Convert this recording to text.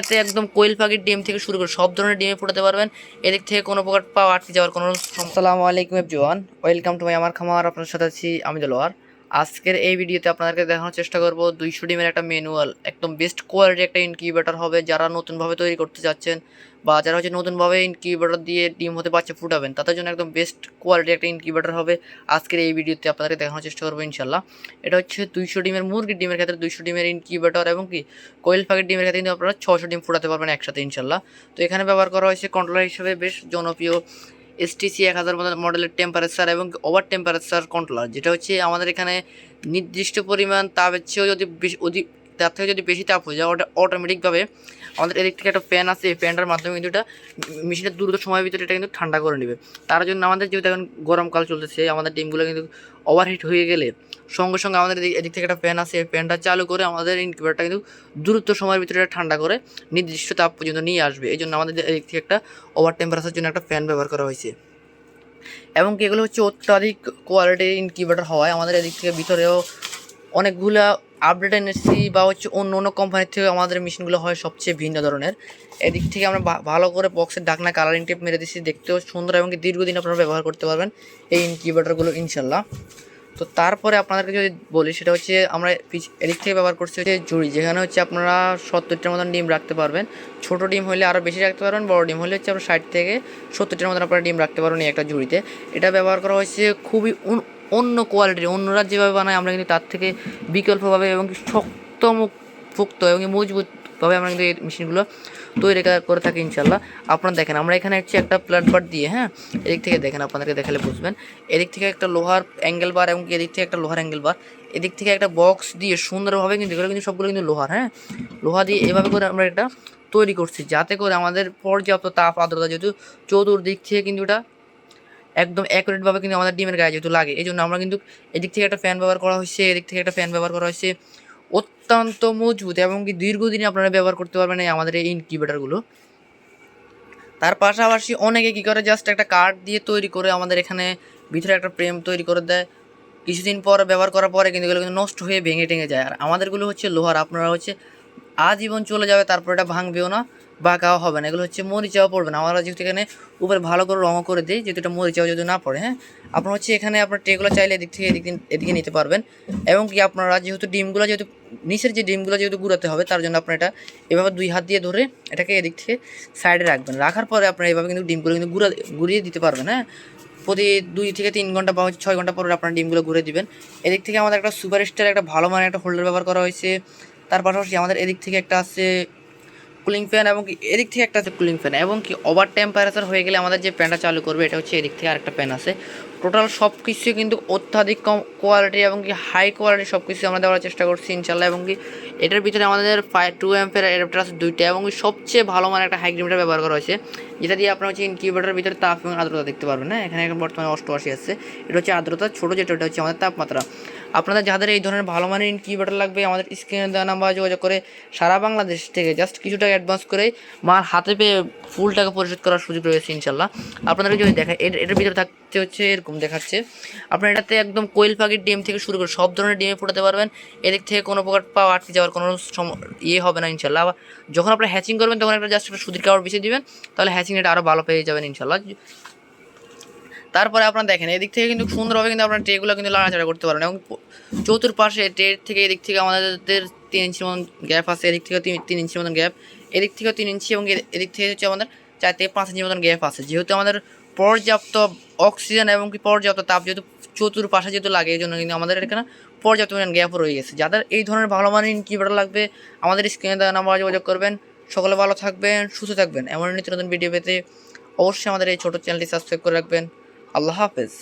এতে একদম কোয়েল পাখির ডিম থেকে শুরু করে সব ধরনের ডিমে ফোটাতে পারবেন। এদিক থেকে কোনো প্রকার পাওয়া আটকে যাওয়ার কোনো আসসালামু আলাইকুম এভরিওয়ান ওয়েলকাম টু মাই আমার খামার। আপনার সাথে আছি আমি দেলোয়ার। আজকের এই ভিডিওতে আপনাদেরকে দেখানোর চেষ্টা করব দুইশো ডিমের একটা ম্যানুয়াল একদম বেস্ট কোয়ালিটি একটা ইনকিউবেটর হবে। যারা নতুনভাবে তৈরি করতে চাচ্ছেন বা যারা হচ্ছে নতুনভাবে ইনকিউবেটর দিয়ে ডিম হতে বাচ্চা ফুটাবেন, তাদের জন্য একদম বেস্ট কোয়ালিটি একটা ইনকিউবেটর হবে। আজকের এই ভিডিওতে আপনাদেরকে দেখানোর চেষ্টা করব ইনশাল্লাহ এটা হচ্ছে দুইশো ডিমের মুরগির ডিমের ক্ষেত্রে দুইশো ডিমের ইনকিউবেটর এবং কি কোয়েল পাখির ডিমের ক্ষেত্রে কিন্তু আপনারা ছশো ডিম ফুটাতে পারবেন একসাথে ইনশাল্লাহ তো এখানে ব্যবহার করা হয়েছে কন্ট্রোলার হিসেবে বেশ জনপ্রিয়। এসটিসি এক হাজার মডেলের টেম্পারেচার এবং ওভার টেম্পারেচার কন্ট্রোলার যেটা হচ্ছে আমাদের এখানে নির্দিষ্ট পরিমাণ তাপের চেয়েও যদি অধিক তার থেকে যদি বেশি তাপ হয়ে যায়, ওটা অটোমেটিকভাবে আমাদের থেকে একটা ফ্যান আছে, এই ফ্যানটার মাধ্যমে কিন্তু এটা মেশিনের দ্রুত সময়ের ভিতরে এটা কিন্তু ঠান্ডা করে নেবে। তার জন্য আমাদের যেহেতু এখন গরমকাল চলতেছে, আমাদের ডিমগুলো কিন্তু ওভারহিট হয়ে গেলে সঙ্গে সঙ্গে আমাদের এদিক থেকে একটা ফ্যান আছে, এই ফ্যানটা চালু করে আমাদের ইনকিউবেটরটা কিন্তু দ্রুত সময়ের ভিতরে ঠান্ডা করে নির্দিষ্ট তাপ পর্যন্ত নিয়ে আসবে। এই জন্য আমাদের এদিক থেকে একটা ওভার টেম্পারেচার জন্য একটা ফ্যান ব্যবহার করা হয়েছে। এবং এগুলো হচ্ছে অত্যাধিক কোয়ালিটির ইনকিউবেটর হওয়ায় আমাদের এদিক থেকে ভিতরেও অনেকগুলো আপডেট এনেছি বা হচ্ছে অন্য অন্য কোম্পানির থেকে আমাদের মেশিনগুলো হয় সবচেয়ে ভিন্ন ধরনের। এদিক থেকে আমরা ভালো করে বক্সের ঢাকনা কালারিং টেপ মেরে দিচ্ছি, দেখতেও সুন্দর এবং দীর্ঘদিন আপনারা ব্যবহার করতে পারবেন এই ইনকিউবেটরগুলো ইনশাল্লাহ তো তারপরে আপনাদেরকে যদি বলি, সেটা হচ্ছে আমরা এদিক থেকে ব্যবহার করছি হচ্ছে জুড়ি যেখানে হচ্ছে আপনারা সত্তরটার মতন ডিম রাখতে পারবেন। ছোট ডিম হলে আরও বেশি রাখতে পারবেন, বড় ডিম হলে হচ্ছে আপনার ষাট থেকে সত্তরটার মতন আপনারা ডিম রাখতে পারবেন এই একটা ঝুড়িতে। এটা ব্যবহার করা হয়েছে খুবই অন্য কোয়ালিটির অন্যরা যেভাবে বানায়, আমরা কিন্তু তার থেকে বিকল্পভাবে এবং কি শক্ত মুখ ফুক্ত এবং মজবুতভাবে আমরা কিন্তু এই মেশিনগুলো তৈরি করে থাকি ইনশাল্লাহ আপনারা দেখেন, আমরা এখানে হচ্ছে একটা প্ল্যাট বার দিয়ে হ্যাঁ? এদিক থেকে দেখেন, আপনাদেরকে দেখালে বুঝবেন। এদিক থেকে একটা লোহার অ্যাঙ্গেল বার এবং এদিক থেকে একটা লোহার অ্যাঙ্গেল বার এদিক থেকে একটা বক্স দিয়ে সুন্দরভাবে কিন্তু এগুলো কিন্তু সবগুলো কিন্তু লোহার হ্যাঁ? লোহা দিয়ে এভাবে করে আমরা এটা তৈরি করছি, যাতে করে আমাদের পর্যাপ্ত তাপ আর্দ্রতা, যেহেতু চতুর্দিক থেকে কিন্তু এটা একদম অ্যাকুরেটভাবে কিন্তু আমাদের ডিমের গায়ে যেহেতু লাগে এই জন্য আমরা কিন্তু এদিক থেকে একটা ফ্যান ব্যবহার করা হয়েছে এদিক থেকে একটা ফ্যান ব্যবহার করা হয়েছে অত্যন্ত মজবুত এবং কি দীর্ঘদিনে আপনারা ব্যবহার করতে পারবেন এই আমাদের এই ইনকিউবেটারগুলো তার পাশাপাশি অনেকে কী করে জাস্ট একটা কার্ড দিয়ে তৈরি করে আমাদের এখানে ভিতরে একটা প্রেম তৈরি করে দেয়। কিছুদিন পর ব্যবহার করার পরে কিন্তু এগুলো কিন্তু নষ্ট হয়ে ভেঙে টেঙে যায়। আর আমাদেরগুলো হচ্ছে লোহার, আপনারা হচ্ছে আজীবন চলে যাবে, তারপর এটা ভাঙবেও না বা খাওয়া হবে না। এগুলো হচ্ছে মরিচাও পড়বে না। আমরা যেহেতু এখানে উপরে ভালো করে রঙও করে দিই, যেহেতু এটা মরিচাও যদি না পড়ে হ্যাঁ? আপনার হচ্ছে এখানে আপনার ট্রেগুলো চাইলে এদিক থেকে এদিক এদিকে নিতে পারবেন। এবং কি আপনারা যেহেতু ডিমগুলো যেহেতু নিচের যে ডিমগুলো যেহেতু গুঁড়াতে হবে, তার জন্য আপনার এটা এভাবে দুই হাত দিয়ে ধরে এটাকে এদিক থেকে সাইডে রাখবেন। রাখার পরে আপনারা এভাবে কিন্তু ডিমগুলো কিন্তু গুঁড়া গুঁড়িয়ে দিতে পারবেন হ্যাঁ? প্রতি দুই থেকে তিন ঘণ্টা বা হচ্ছে ছয় ঘণ্টা পরে আপনার ডিমগুলো ঘুরে দিবেন। এদিক থেকে আমাদের একটা সুপার স্টার একটা ভালো মানের একটা হোল্ডার ব্যবহার করা হয়েছে। তার পাশাপাশি আমাদের এদিক থেকে একটা আছে কুলিং ফ্যান এবং কি এদিক থেকে একটা আছে কুলিং ফ্যান এবং কি ওভার টেম্পারেচার হয়ে গেলে আমাদের যে ফ্যানটা চালু করবে, এটা হচ্ছে এদিক থেকে আরেকটা ফ্যান আছে। টোটাল সব কিছু কিন্তু অত্যাধিক কম কোয়ালিটি এবং কি হাই কোয়ালিটি সব কিছু আমরা দেওয়ার চেষ্টা করছি ইনশাল্লাহ এবং কি এটার ভিতরে আমাদের ফাইভ টু এমপের অ্যাডাপ্টার আছে দুইটা এবং সবচেয়ে ভালো মানের একটা হাইগ্রিমিটার ব্যবহার করা হয়েছে। যেটা দিয়ে আপনার হচ্ছে ইনকিউবেটারের ভিতরে তাপ এবং আর্দ্রতা দেখতে পারবেন না এখানে এখন বর্তমানে অষ্টআশি আছে। এটা হচ্ছে আর্দ্রতা, ছোটো যেটা, ওটা হচ্ছে আমাদের তাপমাত্রা। আপনাদের যাদের এই ধরনের ভালো মানের ইনকিউবেটার লাগবে, আমাদের স্ক্রিনে দেওয়া নাম্বার যোগাযোগ করে সারা বাংলাদেশ থেকে জাস্ট কিছু টাকা অ্যাডভান্স করে মার হাতে পেয়ে ফুল টাকা পরিশোধ করার সুযোগ রয়েছে ইনশাল্লাহ আপনাদেরকে যদি দেখা এটার ভিতরে থাকতে হচ্ছে এরকম দেখাচ্ছে। আপনার এটাতে একদম কোয়েল পাখির ডিম থেকে শুরু করে সব ধরনের ডিমে ফোটাতে পারবেন। এদিক থেকে কোনো প্রকার পাওয়া আটকে যাওয়ার কোনো সম- ইয়ে হবে না, ইনশাল্লাহ। যখন আপনারা হ্যাচিং করবেন, তখন একটা জাস্ট একটা সুতির কাপড় বিছিয়ে দিবেন, তাহলে হ্যাচিং এটা আরও ভালো পেয়ে যাবেন, ইনশাল্লাহ। তারপরে আপনারা দেখেন, এদিক থেকে কিন্তু সুন্দরভাবে কিন্তু আপনার ট্রেগুলো কিন্তু লাড়াচাড়া করতে পারেন এবং চতুর্পাশে ট্রে থেকে এদিক থেকে আমাদের তিন ইঞ্চির মতন গ্যাপ আছে, এদিক থেকেও তিন তিন ইঞ্চির মতন গ্যাপ এদিক থেকেও তিন ইঞ্চি এবং এদিক থেকে হচ্ছে আমাদের চার থেকে পাঁচ ইঞ্চির মতন গ্যাপ আছে। যেহেতু আমাদের পর্যাপ্ত অক্সিজেন এবং কি পর্যাপ্ত তাপ যেহেতু চতুর্পাশে যেহেতু লাগে, এই জন্য কিন্তু আমাদের এখানে পর্যাপ্ত পরিমাণ গ্যাপও রয়ে গেছে। যাদের এই ধরনের ভালো মানের ইনকিউবেটার লাগবে, আমাদের স্ক্রিনে দেওয়া নাম্বার যোগাযোগ করবেন। সকলে ভালো থাকবেন, সুস্থ থাকবেন। এমন নিত্য নতুন ভিডিও পেতে অবশ্যই আমাদের এই ছোটো চ্যানেলটি সাবস্ক্রাইব করে রাখবেন। আল্লাহ হাফেজ।